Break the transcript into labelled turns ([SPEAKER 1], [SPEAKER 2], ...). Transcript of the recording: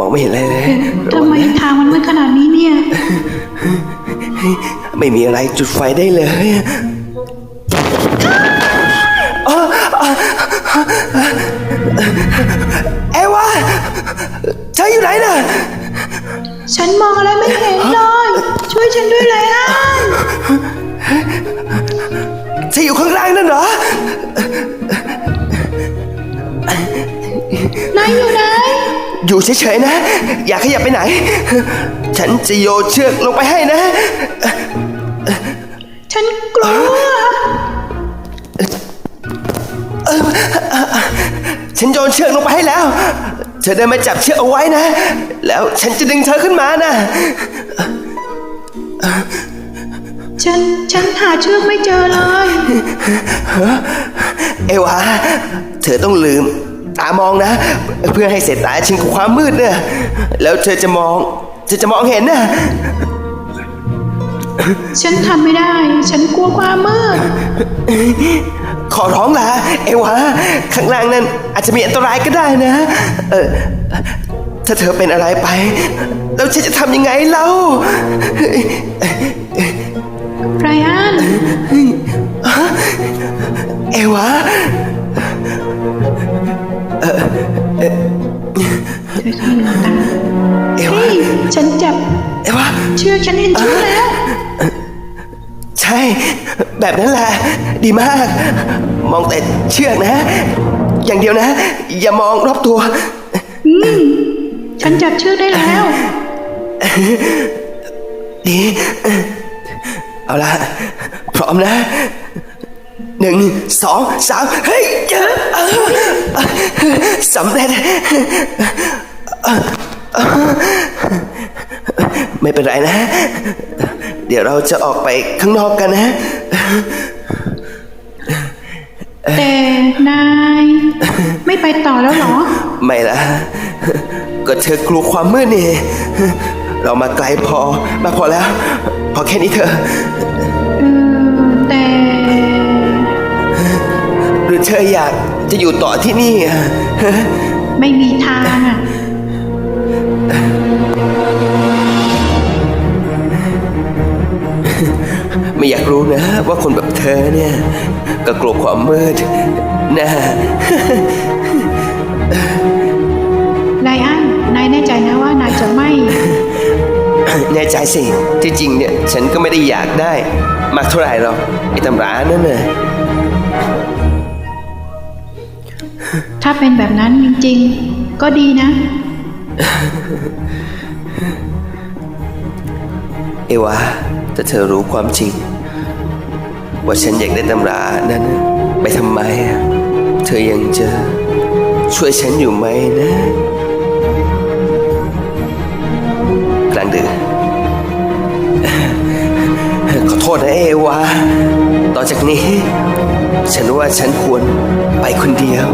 [SPEAKER 1] มองไม่เห็นอะไรเลยระ
[SPEAKER 2] ทำ
[SPEAKER 1] วัง
[SPEAKER 2] ไม
[SPEAKER 1] นะ
[SPEAKER 2] ทางมันมืดขนาดนี้เนี่ย
[SPEAKER 1] ไม่มีอะไรจุดไฟได้เลยอ้าวอ้าวเอวาเธออยู่ไหนน่ะ
[SPEAKER 2] ฉันมองอะไรไม่เห็นเลย ช่วยฉันด้วยเลยอะ
[SPEAKER 1] เธออยู่ข้างล่าง อ
[SPEAKER 2] ยู่
[SPEAKER 1] เฉยๆนะ อย่าขยับไปไหน ฉันจะโยนเชือกลงไปให้นะ
[SPEAKER 2] ฉันกลัว
[SPEAKER 1] ฉันโยนเชือกลงไปให้แล้ว เธอเดินมาจับเชือกเอาไว้นะ แล้วฉันจะดึงเธอขึ้นมานะ
[SPEAKER 2] ฉัน ฉันหาเชือกไม่เจอเลย
[SPEAKER 1] เอวา เธอต้องลืม ตามองนะ เพื่อให้เสร็จตาชิงกับความมืดเนี่ยแล้วเธอจะมองเธอจะมองเห็นนะ
[SPEAKER 2] ฉันทำไม่ได้ ฉันกลัวความมืด
[SPEAKER 1] ขอร้องละเอวาข้างล่างนั้นอาจจะมีอันตรายก็ได้นะ เออถ้าเธอเป็นอะไรไป แล้วฉันจะทำยังไงเล่า เอวาเชื
[SPEAKER 2] อกฉันเห็นเชือกแล้ว
[SPEAKER 1] ใช่ แบบนั้นแหละ ดีมาก มองแต่เชือกนะ อย่างเดียวนะ อย่ามองรอบตัว
[SPEAKER 2] ฉันจับเชือกได้แล้ว
[SPEAKER 1] ดี เอาละพร้อมนะหนึ่งสองสามเฮ้ยเยอะสำเร็จ ไม่เป็นไรนะ เดี๋ยวเราจะออกไปข้างนอกกันนะ
[SPEAKER 2] แต่นาย ไม่ไปต่อแล้วเหรอ
[SPEAKER 1] ไม่ละก็เธอกลัวความมืดนี่ เรามาไกลพอมาพอแล้ว พอแค่นี้เถอะ
[SPEAKER 2] เออแต่
[SPEAKER 1] หรือเธออยากจะอยู่ต่อที่นี่อะ
[SPEAKER 2] ไม่มีทางอะ
[SPEAKER 1] ไม่อยากรู้นะ ว่าคนแบบเธอเนี่ย ก็กลัวความมืดนะ
[SPEAKER 2] ไลอันนายแน่ใจนะว่านายจะไม่
[SPEAKER 1] แน่ใจสิ ที่จริงเนี่ย ฉันก็ไม่ได้อยากได้ มากเท่าไหร่หรอกไอ้ตำรานั่นน่ะ
[SPEAKER 2] ถ้าเป็นแบบนั้นจริง ๆ ก็ดีนะ
[SPEAKER 1] เอวาถ้าเธอรู้ความจริง ว่าฉันอยากได้ตำรานั้นไปทำไม เธอยังจะช่วยฉันอยู่ไหมนะ กลางดึกขอโทษนะเอวา ต่อจากนี้ ฉันว่าฉันควรไปคนเดียว